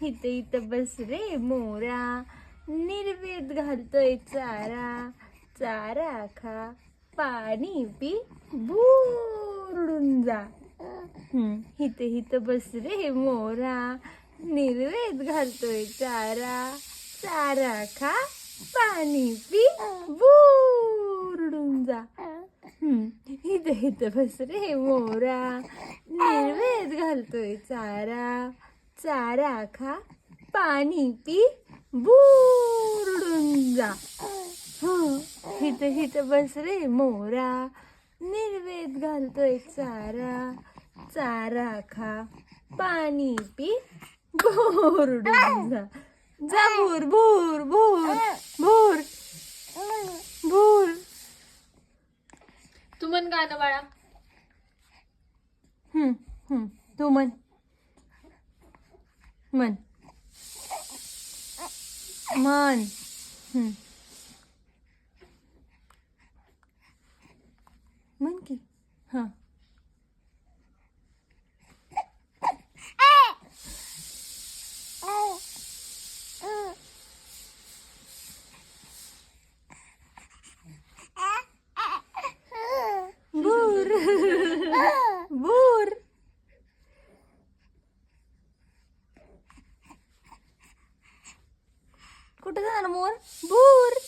हित हित बस रे मोरा. निर्वेद घालतोय चारा. चारा खा. पाणी पी. बुरडून जा. हित हित बस रे मोरा. निर्वेद घालतोय चारा. चारा खा. पाणी पी. बुरडून जा. हित हित बस रे मोरा. निर्वेद घालतोय चारा. चारा खा पाणी पी बुरडून जा. हं, हित हित बस रे मोरा निर्वेद घालतोय चारा. चारा खा पाणी पी बोरडून जा. जा भूर भूर भूर भूर भूर. तू म्हण गाणं बाळा. हम्म हम्म तू म्हण. मन. मन. मन की. हां भूर भूर कुठे जाणार मोर? भूर